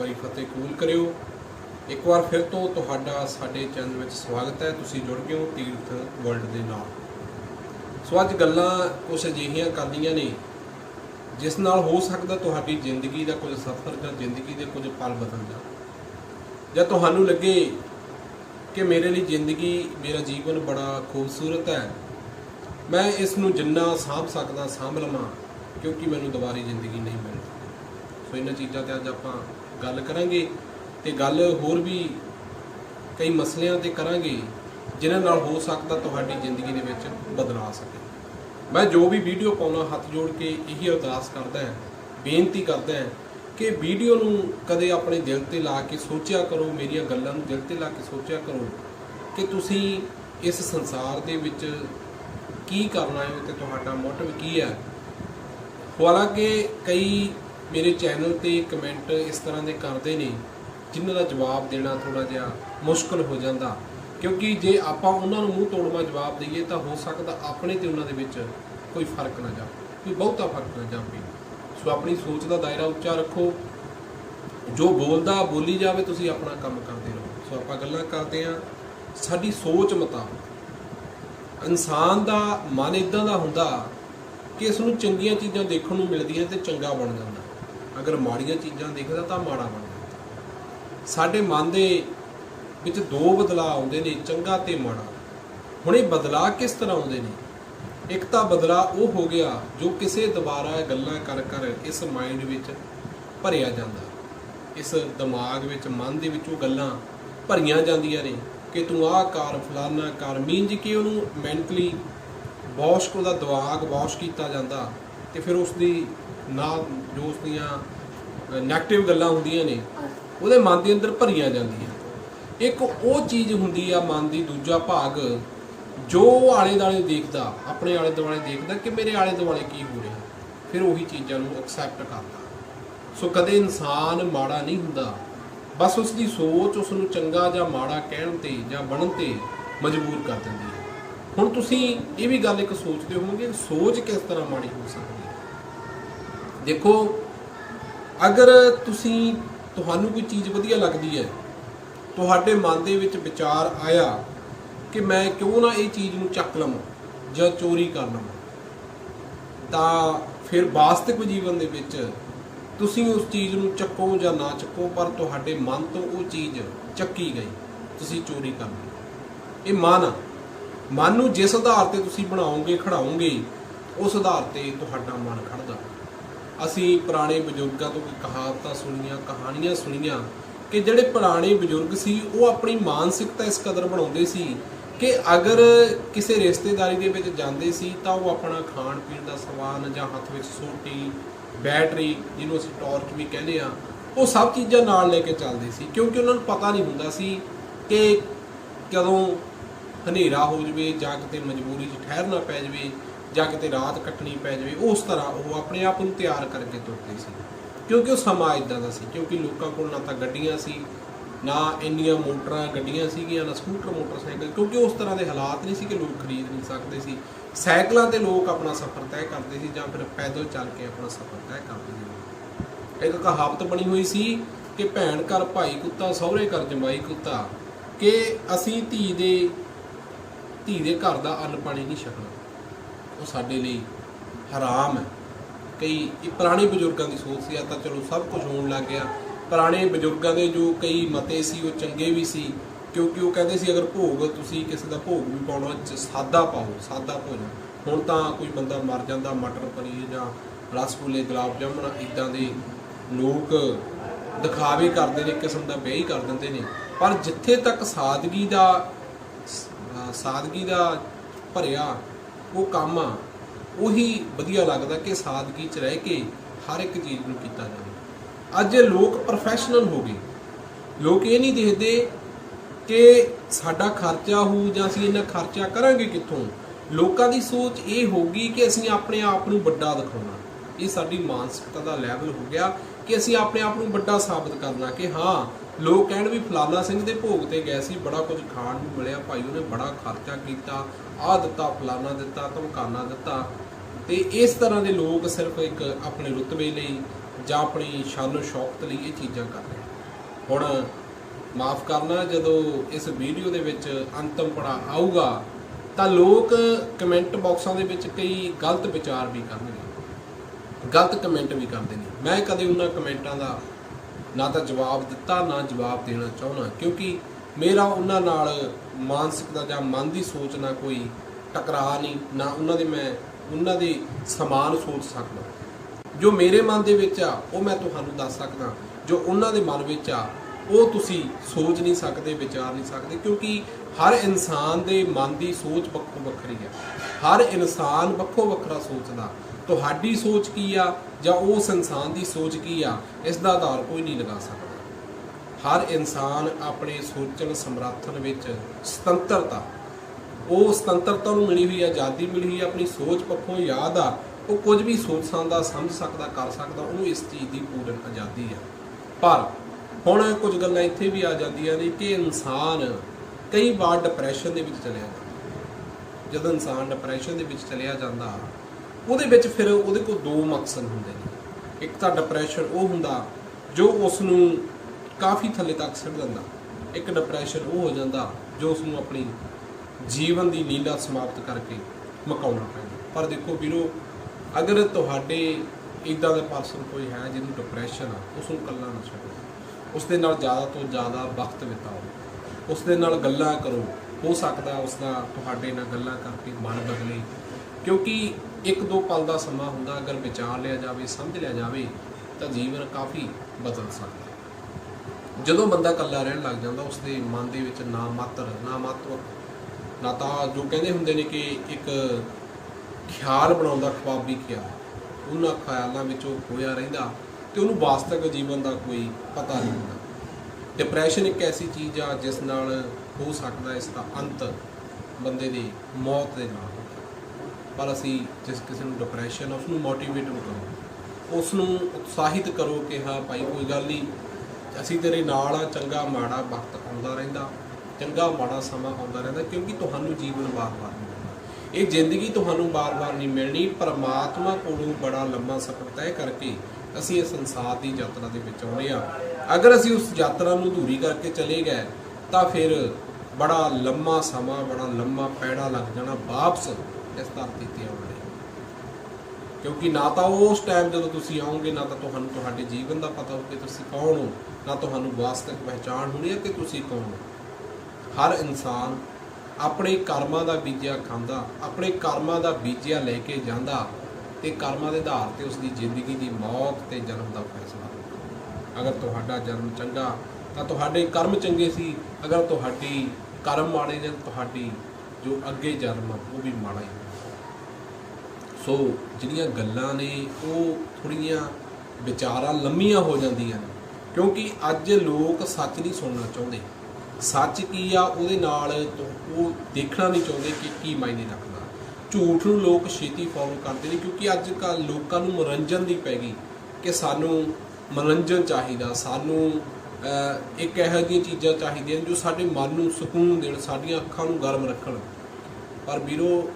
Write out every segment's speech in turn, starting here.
ਵਾਰੀ ਫਤਿਹ ਕਬੂਲ ਕਰਿਓ। ਇੱਕ ਵਾਰ ਫਿਰ ਤੋਂ ਤੁਹਾਡਾ ਸਾਡੇ ਚੈਨਲ ਵਿੱਚ ਸਵਾਗਤ ਹੈ। ਤੁਸੀਂ ਜੁੜ ਗਏ ਹੋ ਤੀਰਥ ਵਰਲਡ ਦੇ ਨਾਲ। ਸੋ ਅੱਜ ਗੱਲਾਂ ਕੁਝ ਅਜਿਹੀਆਂ ਕਰਦੀਆਂ ਨੇ, ਜਿਸ ਨਾਲ ਹੋ ਸਕਦਾ ਤੁਹਾਡੀ ਜ਼ਿੰਦਗੀ ਦਾ ਕੁਝ ਸਫ਼ਰ ਜਾਂ ਜ਼ਿੰਦਗੀ ਦੇ ਕੁਝ ਪਲ ਬਦਲ ਜਾਣ। ਜਾਂ ਤੁਹਾਨੂੰ ਲੱਗੇ ਕਿ ਮੇਰੇ ਲਈ ਜ਼ਿੰਦਗੀ, ਮੇਰਾ ਜੀਵਨ ਬੜਾ ਖੂਬਸੂਰਤ ਹੈ। ਮੈਂ ਇਸ ਨੂੰ ਜਿੰਨਾ ਸਾਂਭ ਸਕਦਾ, ਸਾਂਭ ਲਵਾਂ, ਕਿਉਂਕਿ ਮੈਨੂੰ ਦੁਬਾਰੀ ਜ਼ਿੰਦਗੀ ਨਹੀਂ ਮਿਲਦੀ। ਸੋ ਇਹਨਾਂ ਚੀਜ਼ਾਂ ਤੇ ਅੱਜ ਆਪਾਂ ਗੱਲ ਕਰਾਂਗੇ ਤੇ ਗੱਲ ਹੋਰ ਵੀ ਕਈ ਮਸਲਿਆਂ ਤੇ ਕਰਾਂਗੇ, ਜਿਨ੍ਹਾਂ ਨਾਲ ਹੋ ਸਕਦਾ ਤੁਹਾਡੀ ਜ਼ਿੰਦਗੀ ਦੇ ਵਿੱਚ ਬਦਲਾਅ ਸਕੇ। ਮੈਂ ਜੋ ਵੀ ਵੀਡੀਓ ਪਾਉਣਾ, ਹੱਥ ਜੋੜ ਕੇ ਇਹੀ ਅਰਦਾਸ ਕਰਦਾ ਹਾਂ, ਬੇਨਤੀ ਕਰਦਾ ਹਾਂ ਕਿ ਵੀਡੀਓ ਨੂੰ ਕਦੇ ਆਪਣੇ ਦਿਲ ਤੇ ਲਾ ਕੇ ਸੋਚਿਆ ਕਰੋ, ਮੇਰੀਆਂ ਗੱਲਾਂ ਨੂੰ ਦਿਲ ਤੇ ਲਾ ਕੇ ਸੋਚਿਆ ਕਰੋ ਕਿ ਤੁਸੀਂ ਇਸ ਸੰਸਾਰ ਦੇ ਵਿੱਚ ਕੀ ਕਰਨਾ ਹੈ ਤੇ ਤੁਹਾਡਾ ਮੋਟਿਵ ਕੀ ਹੈ। ਹਾਲਾਂਕਿ ਕਈ ਮੇਰੇ ਚੈਨਲ ਤੇ ਕਮੈਂਟ ਇਸ ਤਰ੍ਹਾਂ ਦੇ ਕਰਦੇ ਨੇ, ਜਿਨ੍ਹਾਂ ਦਾ ਜਵਾਬ ਦੇਣਾ ਥੋੜਾ ਜਿਹਾ ਮੁਸ਼ਕਲ ਹੋ ਜਾਂਦਾ। ਕਿਉਂਕਿ ਜੇ ਆਪਾਂ ਉਹਨਾਂ ਨੂੰ ਮੂੰਹ ਤੋੜਵਾ ਜਵਾਬ ਦਈਏ, ਤਾਂ ਹੋ ਸਕਦਾ ਆਪਣੇ ਤੇ ਉਹਨਾਂ ਦੇ ਵਿੱਚ ਕੋਈ ਫ਼ਰਕ ਨਾ ਜਾਵੇ, ਕੋਈ ਬਹੁਤਾ ਫ਼ਰਕ ਨਾ ਜਾਵੇ। ਸੋ ਆਪਣੀ ਸੋਚ ਦਾ ਦਾਇਰਾ ਉੱਚਾ ਰੱਖੋ। ਜੋ ਬੋਲਦਾ, ਬੋਲੀ ਜਾਵੇ, ਤੁਸੀਂ ਆਪਣਾ ਕੰਮ ਕਰਦੇ ਰਹੋ। ਸੋ ਆਪਾਂ ਗੱਲਾਂ ਕਰਦੇ ਹਾਂ। ਸਾਡੀ ਸੋਚ ਮੁਤਾਬਕ ਇਨਸਾਨ ਦਾ ਮਨ ਇਦਾਂ ਦਾ ਹੁੰਦਾ ਕਿ ਇਸ ਨੂੰ ਚੰਗੀਆਂ ਚੀਜ਼ਾਂ ਦੇਖਣ ਨੂੰ ਮਿਲਦੀਆਂ ਤੇ ਚੰਗਾ ਬਣ ਜਾਂਦਾ। ਅਗਰ ਮਾੜੀਆਂ ਚੀਜ਼ਾਂ ਦੇਖਦਾ ਤਾਂ ਮਾੜਾ ਬਣਦਾ ਸਾਡੇ ਮਨ ਦੇ ਵਿੱਚ ਦੋ ਬਦਲਾਅ ਆਉਂਦੇ ਨੇ, ਚੰਗਾ ਤੇ ਮਾੜਾ। ਹੁਣ ਇਹ ਬਦਲਾਅ ਕਿਸ ਤਰ੍ਹਾਂ ਆਉਂਦੇ ਨੇ? ਇੱਕ ਤਾਂ ਬਦਲਾਅ ਉਹ ਹੋ ਗਿਆ ਜੋ ਕਿਸੇ ਦੁਬਾਰਾ ਗੱਲਾਂ ਕਰ ਕਰ ਇਸ ਮਾਈਂਡ ਵਿੱਚ ਭਰਿਆ ਜਾਂਦਾ। ਇਸ ਦਿਮਾਗ ਵਿੱਚ, ਮਨ ਦੇ ਵਿੱਚ ਉਹ ਗੱਲਾਂ ਭਰੀਆਂ ਜਾਂਦੀਆਂ ਨੇ ਕਿ ਤੂੰ ਆਹ ਕਰ, ਫਲਾਨਾ ਕਰ ਮੀਨਜ ਕਿ ਉਹਨੂੰ ਮੈਂਟਲੀ ਵਾਸ਼ ਉਹਦਾ ਦਿਮਾਗ ਵਾਸ਼ ਕੀਤਾ ਜਾਂਦਾ ਤੇ ਫਿਰ ਉਸ ਦੀ ਨਾ ਜੋ ਉਸ ਦੀਆਂ 네ਗੇਟਿਵ ਗੱਲਾਂ ਹੁੰਦੀਆਂ ਨੇ, ਉਹਦੇ ਮਨ ਦੇ ਅੰਦਰ ਭਰੀਆਂ ਜਾਂਦੀਆਂ। ਇੱਕ ਉਹ ਚੀਜ਼ ਹੁੰਦੀ ਆ ਮਨ ਦੀ, ਦੂਜਾ ਭਾਗ, ਜੋ ਆਲੇ ਦਾਲੇ ਦੇਖਦਾ, ਆਪਣੇ ਆਲੇ ਦੁਆਲੇ ਦੇਖਦਾ ਕਿ ਮੇਰੇ ਆਲੇ ਦੁਆਲੇ ਕੀ ਹੋ ਰਿਹਾ, ਫਿਰ ਉਹੀ ਚੀਜ਼ਾਂ ਨੂੰ ਐਕਸੈਪਟ ਕਰਦਾ। ਸੋ ਕਦੇ ਇਨਸਾਨ ਮਾੜਾ ਨਹੀਂ ਹੁੰਦਾ। ਬਸ ਉਸ ਦੀ ਸੋਚ ਉਸ ਨੂੰ ਚੰਗਾ ਜਾਂ ਮਾੜਾ ਕਹਿਣ ਤੇ ਜਾਂ ਬਣਨ ਤੇ ਮਜਬੂਰ ਕਰ ਦਿੰਦੀ ਹੈ। ਹੁਣ ਤੁਸੀਂ ਇਹ ਵੀ ਗੱਲ ਇੱਕ ਸੋਚਦੇ ਹੋਵੋਗੇ, ਸੋਚ ਕਿਸ ਤਰ੍ਹਾਂ ਮਾੜੀ ਹੋ ਸਕਦੀ ਹੈ? ਦੇਖੋ, ਅਗਰ ਤੁਸੀਂ ਤੁਹਾਨੂੰ ਕੋਈ ਚੀਜ਼ ਵਧੀਆ ਲੱਗਦੀ ਹੈ, ਤੁਹਾਡੇ ਮਨ ਦੇ ਵਿੱਚ ਵਿਚਾਰ ਆਇਆ ਕਿ ਮੈਂ ਕਿਉਂ ਨਾ ਇਹ ਚੀਜ਼ ਨੂੰ ਚੱਕ ਲਵਾਂ ਜਾਂ ਚੋਰੀ ਕਰ ਲਵਾਂ, ਤਾਂ ਫਿਰ ਵਾਸਤਵਿਕ ਜੀਵਨ ਦੇ ਵਿੱਚ ਤੁਸੀਂ ਉਸ ਚੀਜ਼ ਨੂੰ ਚੱਕੋ ਜਾਂ ਨਾ ਚੱਕੋ, ਪਰ ਤੁਹਾਡੇ ਮਨ ਤੋਂ ਉਹ ਚੀਜ਼ ਚੱਕੀ ਗਈ, ਤੁਸੀਂ ਚੋਰੀ ਕਰ ਲਈ। ਇਹ ਮਨ ਮਨ ਨੂੰ ਜਿਸ ਆਧਾਰ ਤੇ ਤੁਸੀਂ ਬਣਾਓਗੇ, ਖੜਾਓਗੇ, ਉਸ ਆਧਾਰ ਤੇ ਤੁਹਾਡਾ ਮਨ ਖੜਦਾ। ਅਸੀਂ ਪੁਰਾਣੇ ਬਜ਼ੁਰਗਾਂ ਤੋਂ ਕੋਈ ਕਹਾਵਤਾਂ ਸੁਣੀਆਂ, ਕਹਾਣੀਆਂ ਸੁਣੀਆਂ ਕਿ ਜਿਹੜੇ ਪੁਰਾਣੇ ਬਜ਼ੁਰਗ ਸੀ, ਉਹ ਆਪਣੀ ਮਾਨਸਿਕਤਾ ਇਸ ਕਦਰ ਬਣਾਉਂਦੇ ਸੀ ਕਿ ਅਗਰ ਕਿਸੇ ਰਿਸ਼ਤੇਦਾਰੀ ਦੇ ਵਿੱਚ ਜਾਂਦੇ ਸੀ ਤਾਂ ਉਹ ਆਪਣਾ ਖਾਣ ਪੀਣ ਦਾ ਸਮਾਨ ਜਾਂ ਹੱਥ ਵਿੱਚ ਸੋਟੀ, ਬੈਟਰੀ ਜਿਹਨੂੰ ਅਸੀਂ ਟਾਰਚ ਵੀ ਕਹਿੰਦੇ ਆ ਉਹ ਸਭ ਚੀਜ਼ਾਂ ਨਾਲ ਲੈ ਕੇ ਚੱਲਦੇ ਸੀ ਕਿਉਂਕਿ ਉਹਨਾਂ ਨੂੰ ਪਤਾ ਨਹੀਂ ਹੁੰਦਾ ਸੀ ਕਿ ਕਦੋਂ ਹਨੇਰਾ ਹੋ ਜਵੇ ਜਾਂ ਕਿਤੇ ਮਜਬੂਰੀ 'ਚ ਠਹਿਰਨਾ ਪੈ ਜਵੇ। ਜਾਂ ਕਿਤੇ ਰਾਤ ਕੱਟਣੀ ਪੈ ਜਾਵੇ, ਉਸ ਤਰ੍ਹਾਂ ਉਹ ਆਪਣੇ ਆਪ ਨੂੰ ਤਿਆਰ ਕਰਕੇ ਤੁਰਦੇ ਸੀ। ਕਿਉਂਕਿ ਉਹ ਸਮਾਂ ਇਦਾਂ ਦਾ ਸੀ, ਕਿਉਂਕਿ ਲੋਕਾਂ ਕੋਲ ਨਾ ਤਾਂ ਗੱਡੀਆਂ ਸੀ, ਨਾ ਇੰਨੀਆਂ ਮੋਟਰਾਂ ਗੱਡੀਆਂ ਸੀਗੀਆਂ, ਨਾ ਸਕੂਟਰ, ਮੋਟਰਸਾਈਕਲ, ਕਿਉਂਕਿ ਉਸ ਤਰ੍ਹਾਂ ਦੇ ਹਾਲਾਤ ਨਹੀਂ ਸੀ ਕਿ ਲੋਕ ਖਰੀਦ ਨਹੀਂ ਸਕਦੇ ਸੀ। ਸਾਈਕਲਾਂ ਤੇ ਲੋਕ ਆਪਣਾ ਸਫ਼ਰ ਤੈਅ ਕਰਦੇ ਸੀ ਜਾਂ ਫਿਰ ਪੈਦਲ ਚੱਲ ਕੇ ਆਪਣਾ ਸਫ਼ਰ ਤੈਅ ਕਰਦੇ ਸੀ। ਇੱਕ ਕਹਾਵਤ ਬਣੀ ਹੋਈ ਸੀ ਕਿ ਭੈਣ ਘਰ, ਭਾਈ ਕੁੱਤਾ, ਸਹੁਰੇ ਘਰ, ਜਮਾਈ ਕੁੱਤਾ, ਕਿ ਅਸੀਂ ਧੀ ਦੇ ਧੀ ਦੇ ਘਰ ਦਾ ਅੰਨ ਪਾਣੀ ਨਹੀਂ ਛਕਣਾ। ਉਹ ਸਾਡੇ ਲਈ ਹਰਾਮ ਹੈ। ਕਈ ਇਹ ਪੁਰਾਣੇ ਬਜ਼ੁਰਗਾਂ ਦੀ ਸੋਚ ਸੀ ਆ ਤਾਂ ਚਲੋ ਸਭ ਕੁਝ ਹੋਣ ਲੱਗ ਗਿਆ। ਪੁਰਾਣੇ ਬਜ਼ੁਰਗਾਂ ਦੇ ਜੋ ਕਈ ਮਤੇ ਸੀ, ਉਹ ਚੰਗੇ ਵੀ ਸੀ, ਕਿਉਂਕਿ ਉਹ ਕਹਿੰਦੇ ਸੀ, ਅਗਰ ਭੋਗ ਤੁਸੀਂ ਕਿਸੇ ਦਾ ਭੋਗ ਵੀ ਪਾਉਣਾ ਸਾਦਾ ਪਾਓ, ਸਾਦਾ ਭੋਜਨ। ਹੁਣ ਤਾਂ ਕੋਈ ਬੰਦਾ ਮਰ ਜਾਂਦਾ, ਮਟਰ ਪਨੀਰ ਜਾਂ ਰਸਗੁੱਲੇ, ਗੁਲਾਬ ਜਾਮਣ ਇਦਾਂ ਦੇ ਲੋਕ ਦਿਖਾਵੇ ਕਰਦੇ ਨੇ, ਕਿਸਮ ਦਾ ਵਿਆਹ ਹੀ ਕਰ ਦਿੰਦੇ ਨੇ। ਪਰ ਜਿੱਥੇ ਤੱਕ ਸਾਦਗੀ ਦਾ ਸਾਦਗੀ ਦਾ ਭਰਿਆ ਉਹ ਕੰਮ ਆ, ਉਹੀ ਵਧੀਆ ਲੱਗਦਾ ਕਿ ਸਾਦਗੀ 'ਚ ਰਹਿ ਕੇ ਹਰ ਇੱਕ ਚੀਜ਼ ਨੂੰ ਕੀਤਾ ਜਾਵੇ। ਅੱਜ ਲੋਕ ਪ੍ਰੋਫੈਸ਼ਨਲ ਹੋ ਗਏ। ਲੋਕ ਇਹ ਨਹੀਂ ਦੇਖਦੇ ਕਿ ਸਾਡਾ ਖਰਚਾ ਹੋਊ ਜਾਂ ਅਸੀਂ ਇਹਨਾਂ ਖਰਚਾ ਕਰਾਂਗੇ ਕਿੱਥੋਂ। ਲੋਕਾਂ ਦੀ ਸੋਚ ਇਹ ਹੋਗੀ ਕਿ ਅਸੀਂ ਆਪਣੇ ਆਪ ਨੂੰ ਵੱਡਾ ਦਿਖਾਉਣਾ। ਇਹ ਸਾਡੀ ਮਾਨਸਿਕਤਾ ਦਾ ਲੈਵਲ ਹੋ ਗਿਆ ਕਿ ਅਸੀਂ ਆਪਣੇ ਆਪ ਨੂੰ ਵੱਡਾ ਸਾਬਤ ਕਰਨਾ ਕਿ ਹਾਂ ਲੋਕ ਕਹਿਣ ਵੀ ਫਲਾਨਾ ਸਿੰਘ ਦੇ ਭੋਗ ਤੇ ਗਏ ਸੀ, ਬੜਾ ਕੁਝ ਖਾਣ ਨੂੰ ਮਿਲਿਆ। ਭਾਈ ਉਹਨੇ ਬੜਾ ਖਰਚਾ ਕੀਤਾ, ਆਹ ਦਿੱਤਾ, ਫਲਾਨਾ ਦਿੱਤਾ, ਧਮਕਾਨਾ ਦਿੱਤਾ। ਤੇ ਇਸ ਤਰ੍ਹਾਂ ਦੇ ਲੋਕ ਸਿਰਫ ਇੱਕ ਆਪਣੇ ਰੁਤਬੇ ਲਈ ਜਾਂ ਆਪਣੀ ਸ਼ਾਨੋ ਸ਼ੌਕਤ ਲਈ ਇਹ ਚੀਜ਼ਾਂ ਕਰ ਰਹੇ ਹੁਣ ਮਾਫ ਕਰਨਾ, ਜਦੋਂ ਇਸ ਵੀਡੀਓ ਦੇ ਵਿੱਚ ਅੰਤਮ ਪੜਾ ਆਊਗਾ, ਤਾਂ ਲੋਕ ਕਮੈਂਟ ਬਾਕਸਾਂ ਦੇ ਵਿੱਚ ਕਈ ਗਲਤ ਵਿਚਾਰ ਵੀ ਕਰਨਗੇ। ਗਲਤ ਕਮੈਂਟ ਵੀ ਕਰਦੇ ਨੇ। ਮੈਂ ਕਦੇ ਉਹਨਾਂ ਕਮੈਂਟਾਂ ਦਾ ਨਾ ਤਾਂ ਜਵਾਬ ਦਿੱਤਾ, ਨਾ ਜਵਾਬ ਦੇਣਾ ਚਾਹੁੰਦਾ। ਕਿਉਂਕਿ ਮੇਰਾ ਉਹਨਾਂ ਨਾਲ ਮਾਨਸਿਕ ਦਾ ਜਾਂ ਮਨ ਦੀ ਸੋਚ ਨਾਲ ਕੋਈ ਟਕਰਾਅ ਨਹੀਂ, ਨਾ ਉਹਨਾਂ ਦੇ ਮੈਂ, ਉਹਨਾਂ ਦੇ ਸਮਾਨ ਸੋਚ ਸਕਦਾ। ਜੋ ਮੇਰੇ ਮਨ ਦੇ ਵਿੱਚ ਆ, ਉਹ ਮੈਂ ਤੁਹਾਨੂੰ ਦੱਸ ਸਕਦਾ। ਜੋ ਉਹਨਾਂ ਦੇ ਮਨ ਵਿੱਚ ਆ, ਉਹ ਤੁਸੀਂ ਸੋਚ ਨਹੀਂ ਸਕਦੇ, ਵਿਚਾਰ ਨਹੀਂ ਸਕਦੇ। ਕਿਉਂਕਿ ਹਰ ਇਨਸਾਨ ਦੇ ਮਨ ਦੀ ਸੋਚ ਵੱਖੋ ਵੱਖਰੀ ਹੈ। ਹਰ ਇਨਸਾਨ ਵੱਖੋ ਵੱਖਰਾ ਸੋਚਦਾ। ਤੁਹਾਡੀ ਸੋਚ ਕੀ ਆ ਜਾਂ ਉਸ ਇਨਸਾਨ ਦੀ ਸੋਚ ਕੀ ਆ, ਇਸ ਦਾ ਆਧਾਰ ਕੋਈ ਨਹੀਂ ਲਗਾ ਸਕਦਾ। ਹਰ ਇਨਸਾਨ ਆਪਣੇ ਸੋਚਣ ਸਮਰੱਥਨ ਵਿੱਚ ਸੁਤੰਤਰਤਾ, ਉਹ ਸੁਤੰਤਰਤਾ ਨੂੰ ਮਿਲੀ ਹੋਈ ਆਜ਼ਾਦੀ ਮਿਲੀ ਹੋਈ ਆਪਣੀ ਸੋਚ ਪੱਖੋਂ ਯਾਦ ਆ, ਉਹ ਕੁਝ ਵੀ ਸੋਚ ਸਕਦਾ ਸਮਝ ਸਕਦਾ, ਕਰ ਸਕਦਾ ਉਹਨੂੰ ਇਸ ਚੀਜ਼ ਦੀ ਪੂਰਨ ਆਜ਼ਾਦੀ ਆ। ਪਰ ਹੁਣ ਕੁਝ ਗੱਲਾਂ ਇੱਥੇ ਵੀ ਆ ਜਾਂਦੀਆਂ ਨੇ ਕਿ ਇਨਸਾਨ ਕਈ ਵਾਰ ਡਿਪਰੈਸ਼ਨ ਦੇ ਵਿੱਚ ਚਲਿਆ ਜਾਂਦਾ। ਜਦੋਂ ਇਨਸਾਨ ਡਿਪਰੈਸ਼ਨ ਦੇ ਵਿੱਚ ਚਲਿਆ ਜਾਂਦਾ, ਉਹਦੇ ਵਿੱਚ ਫਿਰ ਉਹਦੇ ਕੋਲ ਦੋ ਮਕਸਦ ਹੁੰਦੇ ਨੇ। ਇੱਕ ਤਾਂ ਡਿਪਰੈਸ਼ਨ ਉਹ ਹੁੰਦਾ ਜੋ ਉਸ ਨੂੰ ਕਾਫੀ ਥੱਲੇ ਤੱਕ ਸਿੱਟ ਦਿੰਦਾ। ਇੱਕ ਡਿਪਰੈਸ਼ਨ ਉਹ ਹੋ ਜਾਂਦਾ ਜੋ ਉਸ ਨੂੰ ਆਪਣੀ ਜੀਵਨ ਦੀ ਲੀਲਾ ਸਮਾਪਤ ਕਰਕੇ ਮੁਕਾਉਣਾ ਪੈਂਦਾ। ਪਰ ਦੇਖੋ ਵੀਰੋ, ਅਗਰ ਤੁਹਾਡੇ ਇਦਾਂ ਦਾ ਪਰਸਨ ਕੋਈ ਹੈ ਜਿਹਨੂੰ ਡਿਪਰੈਸ਼ਨ ਆ ਉਸ ਨੂੰ ਕੱਲਾ ਨਾ ਛੱਡੋ। ਉਸ ਦੇ ਨਾਲ ਜ਼ਿਆਦਾ ਤੋਂ ਜ਼ਿਆਦਾ ਵਕਤ ਬਿਤਾਓ। ਉਸ ਦੇ ਨਾਲ ਗੱਲਾਂ ਕਰੋ। ਹੋ ਸਕਦਾ ਉਸ ਦਾ ਤੁਹਾਡੇ ਨਾਲ ਗੱਲਾਂ ਕਰਕੇ ਮਨ ਬਦਲੇ। ਕਿਉਂਕਿ ਇੱਕ ਦੋ ਪਲ ਦਾ ਸਮਾਂ ਹੁੰਦਾ, ਅਗਰ ਵਿਚਾਰ ਲਿਆ ਜਾਵੇ, ਸਮਝ ਲਿਆ ਜਾਵੇ, ਤਾਂ ਜੀਵਨ ਕਾਫੀ ਬਦਲ ਸਕਦਾ ਜਦੋਂ ਬੰਦਾ ਇਕੱਲਾ ਰਹਿਣ ਲੱਗ ਜਾਂਦਾ ਉਸ ਦੇ ਮਨ ਦੇ ਵਿੱਚ ਨਾ ਮਾਤਰ, ਨਾ ਮਾਤਵ ਨਾ ਤਾਂ ਜੋ ਕਹਿੰਦੇ ਹੁੰਦੇ ਨੇ ਕਿ ਇੱਕ ਖਿਆਲ ਬਣਾਉਂਦਾ ਵੀ ਖਿਆਲ। ਉਹਨਾਂ ਖਿਆਲਾਂ ਵਿੱਚ ਉਹ ਖੋਇਆ ਰਹਿੰਦਾ ਤੇ ਉਹਨੂੰ ਵਾਸਤਵਿਕ ਜੀਵਨ ਦਾ ਕੋਈ ਪਤਾ ਨਹੀਂ ਹੁੰਦਾ। ਡਿਪਰੈਸ਼ਨ ਇੱਕ ਐਸੀ ਚੀਜ਼ ਆ ਜਿਸ ਨਾਲ ਹੋ ਸਕਦਾ ਇਸ ਦਾ ਅੰਤ ਬੰਦੇ ਦੀ ਮੌਤ ਦੇ ਨਾਲ ਪਰ ਅਸੀਂ ਜਿਸ ਕਿਸੇ ਨੂੰ ਡਿਪਰੈਸ਼ਨ ਉਸ ਨੂੰ ਮੋਟੀਵੇਟ ਕਰੋ। ਉਸ ਨੂੰ ਉਤਸ਼ਾਹਿਤ ਕਰੋ ਕਿ ਹਾਂ ਭਾਈ ਕੋਈ ਗੱਲ ਨਹੀਂ, ਅਸੀਂ ਤੇਰੇ ਨਾਲ ਆ, ਚੰਗਾ ਮਾੜਾ ਵਕਤ ਆਉਂਦਾ ਰਹਿੰਦਾ, ਚੰਗਾ ਮਾੜਾ ਸਮਾਂ ਆਉਂਦਾ ਰਹਿੰਦਾ ਕਿਉਂਕਿ ਤੁਹਾਨੂੰ ਜੀਵਨ ਵਾਰ-ਵਾਰ ਨਹੀਂ ਮਿਲਦਾ। ਇਹ ਜ਼ਿੰਦਗੀ ਤੁਹਾਨੂੰ ਵਾਰ-ਵਾਰ ਨਹੀਂ ਮਿਲਣੀ, ਪਰਮਾਤਮਾ ਕੋਲੋਂ ਬੜਾ ਲੰਮਾ ਸਫ਼ਰ ਤੈਅ ਕਰਕੇ ਅਸੀਂ ਇਸ ਸੰਸਾਰ ਦੀ ਯਾਤਰਾ ਦੇ ਵਿੱਚ ਆਉਣੇ ਆ ਅਗਰ ਅਸੀਂ ਉਸ ਯਾਤਰਾ ਨੂੰ ਅਧੂਰੀ ਕਰਕੇ ਚਲੇ ਗਏ, ਤਾਂ ਫਿਰ ਬੜਾ ਲੰਮਾ ਸਮਾਂ, ਬੜਾ ਲੰਮਾ ਪੈੜਾ ਲੱਗ ਜਾਣਾ ਵਾਪਸ ਇਸ ਧਰਤੀ ਤੇ ਆਉਣ ਲਈ। ਕਿਉਂਕਿ ਨਾ ਤਾਂ ਉਸ ਟਾਈਮ ਜਦੋਂ ਤੁਸੀਂ ਆਓਗੇ ਨਾ ਤਾਂ ਤੁਹਾਨੂੰ ਤੁਹਾਡੇ ਜੀਵਨ ਦਾ ਪਤਾ ਹੋਊ ਕਿ ਤੁਸੀਂ ਕੌਣ ਹੋ, ਨਾ ਤੁਹਾਨੂੰ ਵਾਸਤਵਿਕ ਪਹਿਚਾਣ ਹੋਣੀ ਹੈ ਕਿ ਤੁਸੀਂ ਕੌਣ ਹੋ। ਹਰ ਇਨਸਾਨ ਆਪਣੇ ਕਰਮਾਂ ਦਾ ਬੀਜਿਆ ਖਾਂਦਾ, ਆਪਣੇ ਕਰਮਾਂ ਦਾ ਬੀਜਿਆ ਲੈ ਕੇ ਜਾਂਦਾ ਤੇ ਕਰਮਾਂ ਦੇ ਆਧਾਰ ਤੇ ਉਸ ਦੀ ਜ਼ਿੰਦਗੀ ਦੀ ਮੌਤ ਤੇ ਜਨਮ ਦਾ ਫੈਸਲਾ। ਹੁੰਦਾ ਅਗਰ ਤੁਹਾਡਾ ਜਨਮ ਚੰਗਾ ਤਾਂ ਤੁਹਾਡੇ ਕਰਮ ਚੰਗੇ ਸੀ। ਅਗਰ ਤੁਹਾਡੀ ਕਰਮ ਮਾੜੇ ਨੇ ਤੁਹਾਡੀ ਜੋ ਅੱਗੇ ਜਨਮ ਆ, ਉਹ ਵੀ ਮਾੜਾ ਹੀ ਸੋ ਜਿਹੜੀਆਂ ਗੱਲਾਂ ਨੇ ਉਹ ਥੋੜੀਆਂ ਵਿਚਾਰਾਂ ਲੰਮੀਆਂ ਹੋ ਜਾਂਦੀਆਂ ਨੇ। ਕਿਉਂਕਿ ਅੱਜ ਲੋਕ ਸੱਚ ਨਹੀਂ ਸੁਣਨਾ ਚਾਹੁੰਦੇ। ਸੱਚ ਕੀ ਆ? ਉਹਦੇ ਨਾਲ ਉਹ ਦੇਖਣਾ ਨਹੀਂ ਚਾਹੁੰਦੇ ਕਿ ਕੀ ਮਾਇਨੇ ਰੱਖਦਾ। ਝੂਠ ਨੂੰ ਲੋਕ ਛੇਤੀ ਫੋਲੋ ਕਰਦੇ ਨੇ ਕਿਉਂਕਿ ਅੱਜ ਕੱਲ ਲੋਕਾਂ ਨੂੰ ਮਨੋਰੰਜਨ ਦੀ ਪੈ ਗਈ ਕਿ ਸਾਨੂੰ ਮਨੋਰੰਜਨ ਚਾਹੀਦਾ, ਸਾਨੂੰ ਇੱਕ ਇਹੋ ਜਿਹੀਆਂ ਚੀਜ਼ਾਂ ਚਾਹੀਦੀਆਂ ਜੋ ਸਾਡੇ ਮਨ ਨੂੰ ਸਕੂਨ ਦੇਣ, ਸਾਡੀਆਂ ਅੱਖਾਂ ਨੂੰ ਗਰਮ ਰੱਖਣ। ਪਰ ਵੀਰੋ,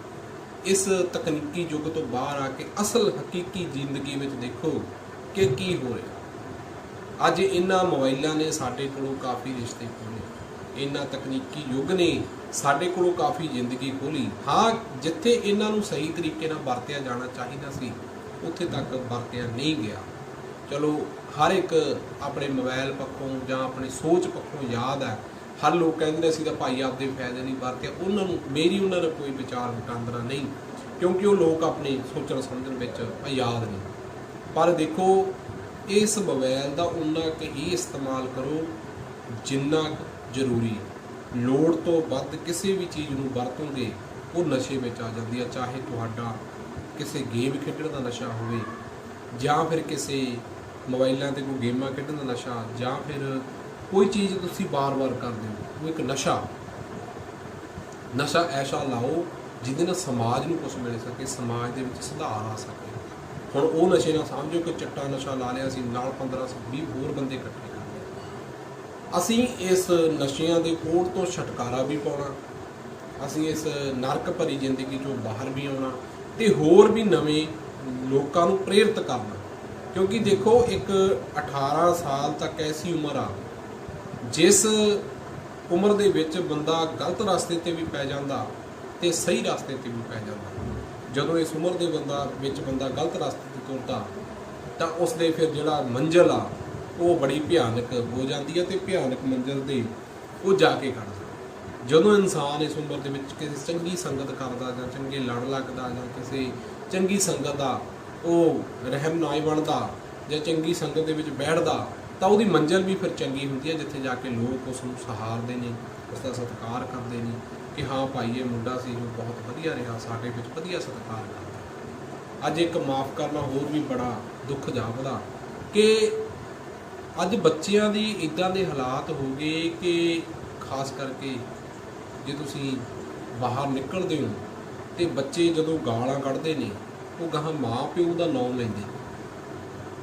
ਇਸ ਤਕਨੀਕੀ ਯੁੱਗ ਤੋਂ ਬਾਹਰ ਆ ਕੇ ਅਸਲ ਹਕੀਕੀ ਜ਼ਿੰਦਗੀ ਵਿੱਚ ਦੇਖੋ ਕਿ ਕੀ ਹੋ ਰਿਹਾ। ਅੱਜ ਇਹਨਾਂ ਮੋਬਾਈਲਾਂ ਨੇ ਸਾਡੇ ਕੋਲੋਂ ਕਾਫੀ ਰਿਸ਼ਤੇ ਖੋਲੇ ਇਹਨਾਂ ਤਕਨੀਕੀ ਯੁੱਗ ਨੇ ਸਾਡੇ ਕੋਲੋਂ ਕਾਫੀ ਜ਼ਿੰਦਗੀ ਖੋਲੀ। ਹਾਂ, ਜਿੱਥੇ ਇਹਨਾਂ ਨੂੰ ਸਹੀ ਤਰੀਕੇ ਨਾਲ ਵਰਤਿਆ ਜਾਣਾ ਚਾਹੀਦਾ ਸੀ, ਉੱਥੇ ਤੱਕ ਵਰਤਿਆ ਨਹੀਂ ਗਿਆ। ਚਲੋ, ਹਰ ਇੱਕ ਆਪਣੇ ਮੋਬਾਈਲ ਪੱਖੋਂ ਜਾਂ ਆਪਣੀ ਸੋਚ ਪੱਖੋਂ ਯਾਦ ਹੈ। ਹਰ ਲੋਕ ਕਹਿੰਦੇ ਨੇ ਅਸੀਂ ਤਾਂ ਭਾਈ ਆਪਦੇ ਫਾਇਦੇ ਲਈ ਵਰਤਿਆ। ਉਹਨਾਂ ਨੂੰ, ਮੇਰੀ ਉਹਨਾਂ ਦਾ ਕੋਈ ਵਿਚਾਰ ਵਟਾਂਦਰਾ ਨਹੀਂ, ਕਿਉਂਕਿ ਉਹ ਲੋਕ ਆਪਣੇ ਸੋਚਣ ਸਮਝਣ ਵਿੱਚ ਆਜ਼ਾਦ ਨੇ ਪਰ ਦੇਖੋ, ਇਸ ਮੋਬਾਈਲ ਦਾ ਉਨਾ ਕੁ ਹੀ ਇਸਤੇਮਾਲ ਕਰੋ, ਜਿੰਨਾ ਕੁ ਜ਼ਰੂਰੀ ਲੋੜ ਤੋਂ ਵੱਧ ਕਿਸੇ ਵੀ ਚੀਜ਼ ਨੂੰ ਵਰਤੋਂਗੇ, ਉਹ ਨਸ਼ੇ ਵਿੱਚ ਆ ਜਾਂਦੀ ਹੈ। ਚਾਹੇ ਤੁਹਾਡਾ ਕਿਸੇ ਗੇਮ ਖੇਡਣ ਦਾ ਨਸ਼ਾ ਹੋਵੇ, ਜਾਂ ਫਿਰ ਕਿਸੇ ਮੋਬਾਈਲਾਂ ਤੇ ਕੋਈ ਗੇਮਾਂ ਖੇਡਣ ਦਾ ਨਸ਼ਾ, ਜਾਂ ਫਿਰ ਕੋਈ ਚੀਜ਼ ਤੁਸੀਂ ਬਾਰ-ਬਾਰ ਕਰਦੇ ਹੋ, ਉਹ ਇੱਕ ਨਸ਼ਾ। ਨਸ਼ਾ ਐਸਾ ਲਾਓ, ਜਿਹਦੇ ਨਾਲ ਸਮਾਜ ਨੂੰ ਕੁਝ ਮਿਲ ਸਕੇ, ਸਮਾਜ ਦੇ ਵਿੱਚ ਸੁਧਾਰ ਆ ਸਕੇ। ਹੁਣ ਉਹ ਨਸ਼ੇ ਨਾਲ ਸਮਝੋ ਕਿ ਚਿੱਟਾ ਨਸ਼ਾ ਲਾ ਲਿਆ ਸੀ, ਨਾਲ 15 20 ਹੋਰ ਬੰਦੇ ਇਕੱਠੇ ਕਰ ਅਸੀਂ ਇਸ ਨਸ਼ਿਆਂ ਦੇ ਕੋੜ ਤੋਂ ਛੁਟਕਾਰਾ ਵੀ ਪਾਉਣਾ, ਅਸੀਂ ਇਸ ਨਰਕ ਭਰੀ ਜ਼ਿੰਦਗੀ ਚੋਂ ਬਾਹਰ ਵੀ ਆਉਣਾ ਤੇ ਹੋਰ ਵੀ ਨਵੇਂ ਲੋਕਾਂ ਨੂੰ ਪ੍ਰੇਰਿਤ ਕਰਨਾ। ਕਿਉਂਕਿ ਦੇਖੋ, ਇੱਕ 18 ਸਾਲ ਤੱਕ ਐਸੀ ਉਮਰ ਆ, ਜਿਸ ਉਮਰ ਦੇ ਵਿੱਚ ਬੰਦਾ ਗਲਤ ਰਸਤੇ ਤੇ ਵੀ ਪੈ ਜਾਂਦਾ ਤੇ ਸਹੀ ਰਸਤੇ ਤੇ ਵੀ ਪੈ ਜਾਂਦਾ। ਜਦੋਂ ਇਸ ਉਮਰ ਦੇ ਬੰਦਾ, ਵਿੱਚ ਬੰਦਾ ਗਲਤ ਰਸਤੇ ਤੇ ਤੁਰਦਾ, ਤਾਂ ਉਸ ਦੇ ਫਿਰ ਜਿਹੜਾ ਮੰਜ਼ਲ ਆ ਉਹ ਬੜੀ ਭਿਆਨਕ ਹੋ ਜਾਂਦੀ ਹੈ ਤੇ ਭਿਆਨਕ ਮੰਜ਼ਲ ਦੇ ਉਹ ਜਾ ਕੇ ਖੜਦਾ ਜਦੋਂ ਇਨਸਾਨ ਇਸ ਉਮਰ ਦੇ ਵਿੱਚ ਕਿਸੇ ਚੰਗੀ ਸੰਗਤ ਕਰਦਾ ਜਾਂ ਚੰਗੇ ਲੜ ਲੱਗਦਾ ਜਾਂ ਕਿਸੇ ਚੰਗੀ ਸੰਗਤ ਦਾ ਉਹ ਰਹਿਮਨਾਈ ਬਣਦਾ ਜਾਂ ਚੰਗੀ ਸੰਗਤ ਦੇ ਵਿੱਚ ਬੈਠਦਾ, ਤਾਂ ਉਹਦੀ ਮੰਜ਼ਲ ਵੀ ਫਿਰ ਚੰਗੀ ਹੁੰਦੀ ਹੈ, ਜਿੱਥੇ ਜਾ ਕੇ ਲੋਕ ਉਸ ਨੂੰ ਸਹਾਰਦੇ ਨੇ, ਉਸ ਦਾ ਸਤਿਕਾਰ ਕਰਦੇ ਨੇ ਕਿ ਹਾਂ ਭਾਈ, ਇਹ ਮੁੰਡਾ ਸੀ ਜੋ ਬਹੁਤ ਵਧੀਆ ਰਿਹਾ, ਸਾਡੇ ਵਿੱਚ ਵਧੀਆ ਸਤਿਕਾਰ ਕਰਦਾ। ਅੱਜ ਇੱਕ ਮਾਫ ਕਰਨਾ ਹੋਰ ਵੀ ਬੜਾ ਦੁੱਖ ਜਾਪਦਾ ਕਿ ਅੱਜ ਬੱਚਿਆਂ ਦੀ ਇਦਾਂ ਦੇ ਹਾਲਾਤ ਹੋ ਗਏ ਕਿ ਖਾਸ ਕਰਕੇ ਜੇ ਤੁਸੀਂ ਬਾਹਰ ਨਿਕਲਦੇ ਹੋ ਤੇ ਬੱਚੇ ਜਦੋਂ ਗਾਲਾਂ ਕੱਢਦੇ ਨੇ, ਉਹ ਗਾਹਾਂ ਮਾਂ ਪਿਓ ਦਾ ਨਾਮ ਲੈਂਦੇ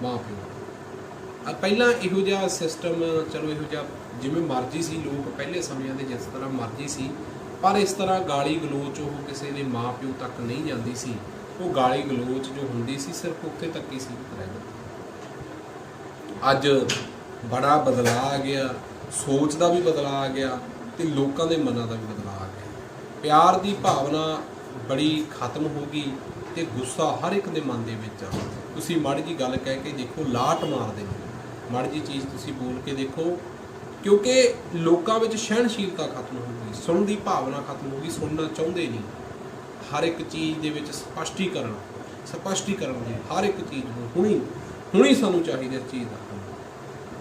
ਮਾਂ ਪਿਓ ਪਹਿਲਾਂ ਇਹੋ ਜਿਹਾ ਸਿਸਟਮ ਚਲੋ ਇਹੋ ਜਿਹਾ ਜਿਵੇਂ ਮਰਜ਼ੀ ਸੀ, ਲੋਕ ਪਹਿਲੇ ਸਮਿਆਂ ਦੇ ਜਿਸ ਤਰ੍ਹਾਂ ਮਰਜ਼ੀ ਸੀ, ਪਰ ਇਸ ਤਰ੍ਹਾਂ ਗਾਲੀ ਗਲੋਚ ਉਹ ਕਿਸੇ ਦੇ ਮਾਂ ਪਿਓ ਤੱਕ ਨਹੀਂ ਜਾਂਦੀ ਸੀ। ਉਹ ਗਾਲੀ ਗਲੋਚ ਜੋ ਹੁੰਦੀ ਸੀ, ਸਿਰਫ ਉੱਥੇ ਤੱਕ ਹੀ ਸੀਮਿਤ ਰਹਿ ਜਾਂਦੀ ਅੱਜ ਬੜਾ ਬਦਲਾਅ ਆ ਗਿਆ, ਸੋਚ ਦਾ ਵੀ ਬਦਲਾਅ ਆ ਗਿਆ ਤੇ ਲੋਕਾਂ ਦੇ ਮਨਾਂ ਦਾ ਵੀ ਬਦਲਾਅ ਆ ਗਿਆ। ਪਿਆਰ ਦੀ ਭਾਵਨਾ ਬੜੀ ਖਤਮ ਹੋ ਗਈ ਤੇ ਗੁੱਸਾ ਹਰ ਇੱਕ ਦੇ ਮਨ ਦੇ ਵਿੱਚ ਆ। ਤੁਸੀਂ ਮਾੜੀ ਜੀ ਗੱਲ ਕਹਿ ਕੇ ਦੇਖੋ, ਲਾਟ ਮਾਰਦੇ ਨੇ। ਮਾੜੀ ਜੀ ਚੀਜ਼ ਤੁਸੀਂ ਬੋਲ ਕੇ ਦੇਖੋ, ਕਿਉਂਕਿ ਲੋਕਾਂ ਵਿੱਚ ਸਹਿਣਸ਼ੀਲਤਾ ਖਤਮ ਹੋ ਗਈ, ਸੁਣਨ ਦੀ ਭਾਵਨਾ ਖਤਮ ਹੋ ਗਈ, ਸੁਣਨਾ ਚਾਹੁੰਦੇ ਨਹੀਂ। ਹਰ ਇੱਕ ਚੀਜ਼ ਦੇ ਵਿੱਚ ਸਪਸ਼ਟੀਕਰਨ ਸਪਸ਼ਟੀਕਰਨ ਦੀ ਹਰ ਇੱਕ ਚੀਜ਼ ਨੂੰ ਹੁਣੀ ਹੁਣੀ ਸਾਨੂੰ ਚਾਹੀਦਾ ਇਸ ਚੀਜ਼ ਦਾ।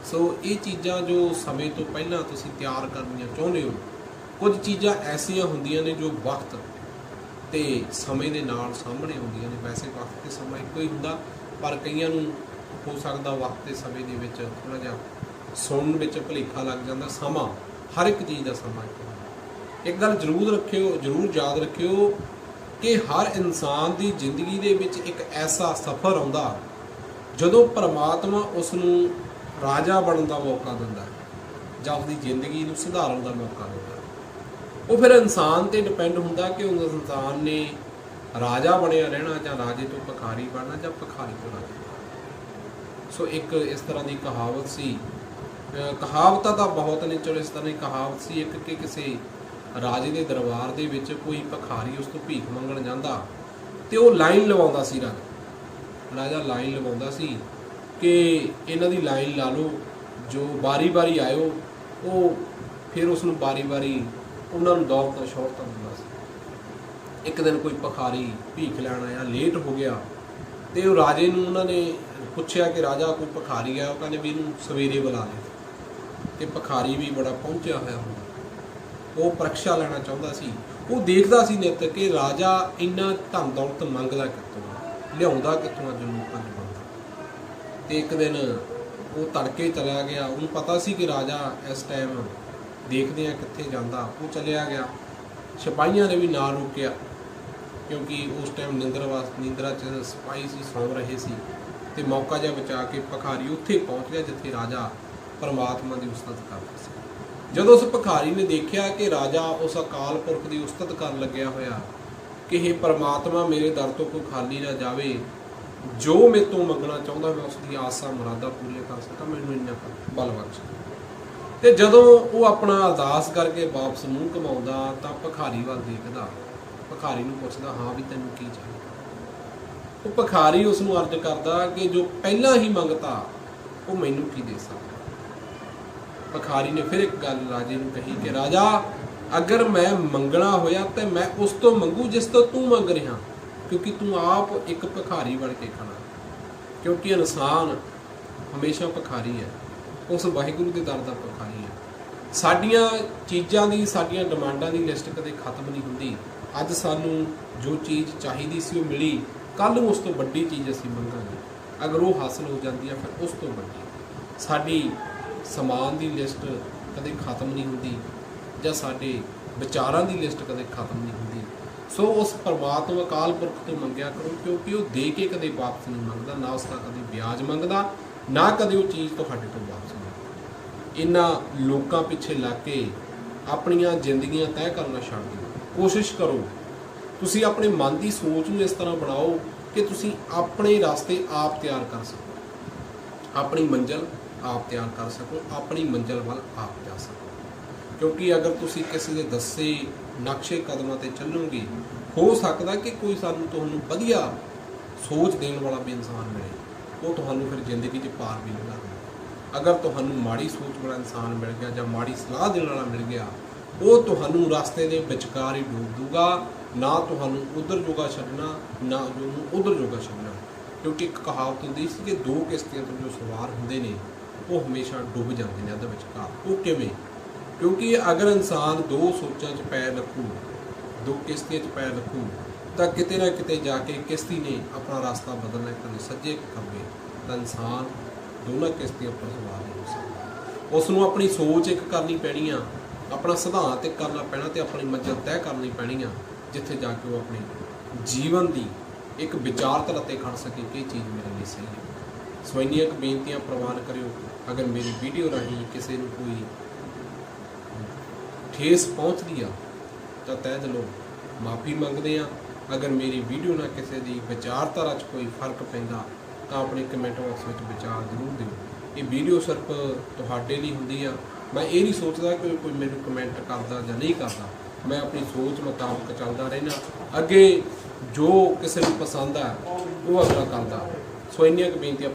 ਸੋ ਇਹ ਚੀਜ਼ਾਂ ਜੋ ਸਮੇਂ ਤੋਂ ਪਹਿਲਾਂ ਤੁਸੀਂ ਤਿਆਰ ਕਰਨੀਆਂ ਚਾਹੁੰਦੇ ਹੋ, ਕੁਝ ਚੀਜ਼ਾਂ ਐਸੀਆਂ ਹੁੰਦੀਆਂ ਨੇ ਜੋ ਵਕਤ ਤੇ ਸਮੇਂ ਦੇ ਨਾਲ ਸਾਹਮਣੇ ਆਉਂਦੀਆਂ ਨੇ। ਵੈਸੇ ਵਕਤ ਤੇ ਸਮਾਂ ਇੱਕੋ ਹੀ ਹੁੰਦਾ, ਪਰ ਕਈਆਂ ਨੂੰ ਹੋ ਸਕਦਾ ਵਕਤ ਤੇ ਸਮੇਂ ਦੇ ਵਿੱਚ ਥੋੜਾ ਜਿਹਾ ਸੁਣਨ ਵਿੱਚ ਭੁਲੇਖਾ ਲੱਗ ਜਾਂਦਾ, ਸਮਾਂ, ਹਰ ਇੱਕ ਚੀਜ਼ ਦਾ ਸਮਾਂ ਇੱਕ ਹੁੰਦਾ। ਇੱਕ ਗੱਲ ਜ਼ਰੂਰ ਰੱਖਿਓ, ਜ਼ਰੂਰ ਯਾਦ ਰੱਖਿਓ ਕਿ ਹਰ ਇਨਸਾਨ ਦੀ ਜ਼ਿੰਦਗੀ ਦੇ ਵਿੱਚ ਇੱਕ ਐਸਾ ਸਫ਼ਰ ਆਉਂਦਾ ਜਦੋਂ ਪਰਮਾਤਮਾ ਉਸ ਨੂੰ ਰਾਜਾ ਬਣਨ ਦਾ ਮੌਕਾ ਦਿੰਦਾ ਹੈ, ਜਾਂ ਉਸਦੀ ਜ਼ਿੰਦਗੀ ਨੂੰ ਸੁਧਾਰਨ ਦਾ ਮੌਕਾ ਦਿੰਦਾ ਹੈ, ਉਹ ਫਿਰ ਇਨਸਾਨ ਤੇ ਡਿਪੈਂਡ ਹੁੰਦਾ ਕਿ ਉਸ ਇਨਸਾਨ ਨੇ ਰਾਜਾ ਬਣਿਆ ਰਹਿਣਾ ਜਾਂ ਰਾਜੇ ਤੋਂ ਭਿਖਾਰੀ ਬਣਨਾ ਜਾਂ ਭਿਖਾਰੀ ਤੋਂ ਰਾਜਾ ਬਣਨਾ। ਸੋ ਇੱਕ ਇਸ ਤਰ੍ਹਾਂ ਦੀ ਕਹਾਵਤ ਸੀ ਕਹਾਵਤਾਂ ਤਾਂ ਬਹੁਤ ਨੇ, ਚਲੋ ਇਸ ਤਰ੍ਹਾਂ ਦੀ ਕਹਾਵਤ ਸੀ ਇੱਕ ਕਿ ਕਿਸੇ ਰਾਜੇ ਦੇ ਦਰਬਾਰ ਦੇ ਵਿੱਚ ਕੋਈ ਭਿਖਾਰੀ ਉਸ ਤੋਂ ਭੀਖ ਮੰਗਣ ਜਾਂਦਾ ਤੇ ਉਹ ਲਾਈਨ ਲਵਾਉਂਦਾ ਸੀ ਰਾਜਾ ਰਾਜਾ ਲਾਈਨ ਲਗਾਉਂਦਾ ਸੀ ਕਿ ਇਹਨਾਂ ਦੀ ਲਾਈਨ ਲਾ ਲਓ, ਜੋ ਬਾਰੀ-ਬਾਰੀ ਆਇਓ, ਉਹ ਫਿਰ ਉਸ ਨੂੰ ਬਾਰੀ-ਬਾਰੀ ਉਹਨਾਂ ਨੂੰ ਦੌਲਤਾਂ ਸ਼ੌਹਰਤਾਂ ਦਿੰਦਾ ਸੀ। ਇੱਕ ਦਿਨ ਕੋਈ ਭਖਾਰੀ ਭੀਖ ਲੈਣ ਆਇਆ ਲੇਟ ਹੋ ਗਿਆ ਤੇ ਉਹ ਰਾਜੇ ਨੂੰ ਉਹਨਾਂ ਨੇ ਪੁੱਛਿਆ ਕਿ ਰਾਜਾ ਕੋਈ ਭਖਾਰੀ ਆ, ਉਹ ਕਹਿੰਦੇ ਵੀ ਇਹਨੂੰ ਸਵੇਰੇ ਬੁਲਾ ਲੈ ਤੇ ਭਖਾਰੀ ਵੀ ਬੜਾ ਪਹੁੰਚਿਆ ਹੋਇਆ ਹੁੰਦਾ। ਉਹ ਪ੍ਰੀਖਿਆ ਲੈਣਾ ਚਾਹੁੰਦਾ ਸੀ। ਉਹ ਦੇਖਦਾ ਸੀ ਨਿੱਤ ਕਿ ਰਾਜਾ ਇੰਨਾ ਧਨ ਦੌਲਤ ਮੰਗਦਾ ਕਿੱਥੋਂ ਲਿਆਉਂਦਾ ਕਿੱਥੋਂ ਅੱਜ ਲੋਕਾਂ ਦੇ ਬੰਦਾ? ਤੇ ਇੱਕ ਦਿਨ ਉਹ ਤੜਕੇ ਚਲਾ ਗਿਆ। ਉਹਨੂੰ ਪਤਾ ਸੀ ਕਿ ਰਾਜਾ ਇਸ ਟਾਈਮ ਦੇਖਦੇ ਆ ਕਿੱਥੇ ਜਾਂਦਾ। ਉਹ ਚਲਿਆ ਗਿਆ। ਸਿਪਾਹੀਆਂ ਨੇ ਵੀ ਨਾਲ ਰੋਕਿਆ, ਕਿਉਂਕਿ ਉਸ ਟਾਈਮ ਨਿੰਦਰਵਾਸ ਨਿੰਦਰਾ ਚ ਸਿਪਾਹੀ ਸੀ, ਸੌਂ ਰਹੇ ਸੀ। ਤੇ ਮੌਕਾ ਜਿਹਾ ਬਚਾ ਕੇ ਭਿਖਾਰੀ ਉੱਥੇ ਪਹੁੰਚ ਗਿਆ, ਜਿੱਥੇ ਰਾਜਾ ਪਰਮਾਤਮਾ ਦੀ ਉਸਤਤ ਕਰਦਾ ਸੀ। ਜਦੋਂ ਉਸ ਭਖਾਰੀ ਨੇ ਦੇਖਿਆ ਕਿ ਰਾਜਾ ਉਸ ਅਕਾਲ ਪੁਰਖ ਦੀ ਉਸਤਤ ਕਰਨ ਲੱਗਿਆ ਹੋਇਆ ਕਿ ਇਹ ਪਰਮਾਤਮਾ, ਮੇਰੇ ਦਰ ਤੋਂ ਕੋਈ ਖਾਲੀ ਨਾ ਜਾਵੇ। ਜੋ ਮੇਰੇ ਤੋਂ ਮੰਗਣਾ ਚਾਹੁੰਦਾ, ਮੈਂ ਉਸ ਦੀ ਆਸਾਂ, ਮੁਰਾਦਾਂ ਪੂਰੀਆਂ ਕਰ ਸਕਾਂ ਮੈਨੂੰ ਇੰਨਾ ਕੁ ਬਲ ਬਖਸ਼। ਤੇ ਜਦੋਂ ਉਹ ਆਪਣਾ ਅਰਦਾਸ ਕਰਕੇ ਵਾਪਸ ਮੂੰਹ ਕਮਾਉਂਦਾ ਤਾਂ ਭਿਖਾਰੀ ਵੱਲ ਦੇਖਦਾ। ਭਖਾਰੀ ਨੂੰ ਪੁੱਛਦਾ, ਹਾਂ ਵੀ ਤੈਨੂੰ ਕੀ ਚਾਹੀਦਾ? ਉਹ ਭਿਖਾਰੀ ਉਸ ਨੂੰ ਅਰਜ਼ ਕਰਦਾ ਕਿ ਜੋ ਪਹਿਲਾਂ ਹੀ ਮੰਗਤਾ, ਉਹ ਮੈਨੂੰ ਕੀ ਦੇ ਸਕਦਾ? ਭਖਾਰੀ ਨੇ ਫਿਰ ਇੱਕ ਗੱਲ ਰਾਜੇ ਨੂੰ ਕਹੀ ਕਿ, ਰਾਜਾ ਅਗਰ ਮੈਂ ਮੰਗਣਾ ਹੋਇਆ ਤੇ ਮੈਂ ਉਸ ਤੋਂ ਮੰਗੂ ਜਿਸ ਤੋਂ ਤੂੰ ਮੰਗ ਰਿਹਾ, ਕਿਉਂਕਿ ਤੂੰ ਆਪ ਇੱਕ ਭਿਖਾਰੀ ਬਣ ਕੇ ਖੜਾ ਕਿਉਂਕਿ ਇਨਸਾਨ ਹਮੇਸ਼ਾ ਭਿਖਾਰੀ ਹੈ। ਉਸ ਵਾਹਿਗੁਰੂ ਦੇ ਦਰ ਦਾ ਭਿਖਾਰੀ ਹੈ। ਸਾਡੀਆਂ ਚੀਜ਼ਾਂ ਦੀ, ਸਾਡੀਆਂ ਡਿਮਾਂਡਾਂ ਦੀ ਲਿਸਟ ਕਦੇ ਖਤਮ ਨਹੀਂ ਹੁੰਦੀ। ਅੱਜ ਸਾਨੂੰ ਜੋ ਚੀਜ਼ ਚਾਹੀਦੀ ਸੀ ਉਹ ਮਿਲੀ ਕੱਲ ਨੂੰ ਉਸ ਤੋਂ ਵੱਡੀ ਚੀਜ਼ ਅਸੀਂ ਮੰਗਾਂਗੇ। ਅਗਰ ਉਹ ਹਾਸਲ ਹੋ ਜਾਂਦੀ ਹੈ, ਫਿਰ ਉਸ ਤੋਂ ਵੱਡੀ। ਸਾਡੀ ਸਮਾਨ ਦੀ ਲਿਸਟ ਕਦੇ ਖਤਮ ਨਹੀਂ ਹੁੰਦੀ। ਜਾਂ ਸਾਡੇ ਵਿਚਾਰਾਂ ਦੀ ਲਿਸਟ ਕਦੇ ਖਤਮ ਨਹੀਂ ਹੁੰਦੀ। ਸੋ ਉਸ ਪਰਮਾਤਮਾ ਅਕਾਲ ਪੁਰਖ ਤੋਂ ਮੰਗਿਆ ਕਰੋ, ਕਿਉਂਕਿ ਉਹ ਦੇ ਕੇ ਕਦੇ ਵਾਪਸ ਨਹੀਂ ਮੰਗਦਾ, ਨਾ ਉਸ ਦਾ ਕਦੇ ਵਿਆਜ ਮੰਗਦਾ, ਨਾ ਕਦੇ ਉਹ ਚੀਜ਼ ਤੁਹਾਡੇ ਤੋਂ ਵਾਪਸ ਮੰਗਦਾ। ਇਹਨਾਂ ਲੋਕਾਂ ਪਿੱਛੇ ਲੱਗ ਕੇ ਆਪਣੀਆਂ ਜ਼ਿੰਦਗੀਆਂ ਤੈਅ ਕਰਨਾ ਛੱਡ ਦਿਓ। ਕੋਸ਼ਿਸ਼ ਕਰੋ, ਤੁਸੀਂ ਆਪਣੇ ਮਨ ਦੀ ਸੋਚ ਨੂੰ ਇਸ ਤਰ੍ਹਾਂ ਬਣਾਓ ਕਿ ਤੁਸੀਂ ਆਪਣੇ ਰਸਤੇ ਆਪ ਤਿਆਰ ਕਰ ਸਕੋ। ਆਪਣੀ ਮੰਜ਼ਲ ਆਪ ਤਿਆਰ ਕਰ ਸਕੋ, ਆਪਣੀ ਮੰਜ਼ਿਲ ਵੱਲ ਆਪ ਜਾ ਸਕੋ। ਕਿਉਂਕਿ ਅਗਰ ਤੁਸੀਂ ਕਿਸੇ ਦੇ ਦੱਸੇ ਨਕਸ਼ੇ ਕਦਮਾਂ ਤੇ ਚੱਲੋਗੇ, ਹੋ ਸਕਦਾ ਕਿ ਕੋਈ ਸਾਨੂੰ ਤੁਹਾਨੂੰ ਵਧੀਆ ਸੋਚ ਦੇਣ ਵਾਲਾ ਵੀ ਇਨਸਾਨ ਮਿਲੇ। ਉਹ ਤੁਹਾਨੂੰ ਫਿਰ ਜ਼ਿੰਦਗੀ 'ਚ ਪਾਰ ਵੀ ਲਗਾ ਦੇ ਅਗਰ ਤੁਹਾਨੂੰ ਮਾੜੀ ਸੋਚ ਵਾਲਾ ਇਨਸਾਨ ਮਿਲ ਗਿਆ ਜਾਂ ਮਾੜੀ ਸਲਾਹ ਦੇਣ ਵਾਲਾ ਮਿਲ ਗਿਆ, ਉਹ ਤੁਹਾਨੂੰ ਰਸਤੇ ਦੇ ਵਿਚਕਾਰ ਹੀ ਡੋਬ ਦੂਗਾ। ਨਾ ਤੁਹਾਨੂੰ ਉਧਰ ਜੋਗਾ ਛੱਡਣਾ, ਨਾ ਉਹਨੂੰ ਉਧਰ ਜੋਗਾ ਛੱਡਣਾ। ਕਿਉਂਕਿ ਇੱਕ ਕਹਾਵਤ ਹੁੰਦੀ ਸੀ ਕਿ ਦੋ ਕਿਸ਼ਤੀਆਂ ਤੋਂ ਜੋ ਸਵਾਰ ਹੁੰਦੇ ਨੇ, ਉਹ ਹਮੇਸ਼ਾ ਡੁੱਬ ਜਾਂਦੇ ਨੇ ਉਹਦੇ ਵਿਚਕਾਰ। ਉਹ ਕਿਵੇਂ? ਕਿਉਂਕਿ ਅਗਰ ਇਨਸਾਨ ਦੋ ਸੋਚਾਂ 'ਚ ਪੈਰ ਰੱਖੂ, ਦੋ ਕਿਸ਼ਤੀਆਂ 'ਚ ਪੈਰ ਰੱਖੂ, ਤਾਂ ਕਿਤੇ ਨਾ ਕਿਤੇ ਜਾ ਕੇ ਕਿਸ਼ਤੀ ਨੇ ਆਪਣਾ ਰਸਤਾ ਬਦਲਣਾ ਕਦੇ ਸੱਜੇ ਕਿ ਖੱਬੇ ਤਾਂ ਇਨਸਾਨ ਦੋਨਾਂ ਕਿਸ਼ਤੀਆਂ ਉੱਪਰ ਸਵਾਰ ਨਹੀਂ ਹੋ ਸਕਦਾ। ਉਸ ਨੂੰ ਆਪਣੀ ਸੋਚ ਇੱਕ ਕਰਨੀ ਪੈਣੀ ਆ, ਆਪਣਾ ਸਿਧਾਂਤ ਇੱਕ ਕਰਨਾ ਪੈਣਾ ਤੇ ਆਪਣੀ ਮੰਜ਼ਿਲ ਤੈਅ ਕਰਨੀ ਪੈਣੀ ਆ, ਜਿੱਥੇ ਜਾ ਕੇ ਉਹ ਆਪਣੇ ਜੀਵਨ ਦੀ ਇੱਕ ਵਿਚਾਰਧਾਰਾ ਤੇ ਖੜ ਸਕੇ ਕਿ ਇਹ ਚੀਜ਼ ਮੇਰੇ ਲਈ ਸਹੀ ਹੈ। ਸੋ ਇੰਨੀਆਂ ਕੁ ਬੇਨਤੀਆਂ ਪ੍ਰਵਾਨ ਕਰਿਓ, ਅਗਰ ਮੇਰੀ ਵੀਡੀਓ ਰਾਹੀਂ ਕਿਸੇ ਨੂੰ ਕੋਈ ਠੇਸ ਪਹੁੰਚਦੀ ਆ ਤਾਂ ਤਹਿ ਦਿਲੋਂ ਮਾਫੀ ਮੰਗਦੇ ਆ ਅਗਰ ਮੇਰੀ ਵੀਡੀਓ ਨਾਲ ਕਿਸੇ ਦੀ ਵਿਚਾਰਧਾਰਾ 'ਚ ਕੋਈ ਫ਼ਰਕ ਪੈਂਦਾ, ਤਾਂ ਆਪਣੇ ਕਮੈਂਟ ਬਾਕਸ ਵਿੱਚ ਵਿਚਾਰ ਜ਼ਰੂਰ ਦਿਓ। ਇਹ ਵੀਡੀਓ ਸਿਰਫ ਤੁਹਾਡੇ ਲਈ ਹੁੰਦੀ ਆ। ਮੈਂ ਇਹ ਨਹੀਂ ਸੋਚਦਾ ਕਿ ਕੋਈ ਮੈਨੂੰ ਕਮੈਂਟ ਕਰਦਾ ਜਾਂ ਨਹੀਂ ਕਰਦਾ। ਮੈਂ ਆਪਣੀ ਸੋਚ ਮੁਤਾਬਕ ਚੱਲਦਾ ਰਹਿਣਾ ਅੱਗੇ ਜੋ ਕਿਸੇ ਨੂੰ ਪਸੰਦ ਆ, ਉਹ ਅਗਲਾ ਕਰਦਾ। ਸੋ ਇੰਨੀਆਂ ਕੁ ਬੇਨਤੀਆਂ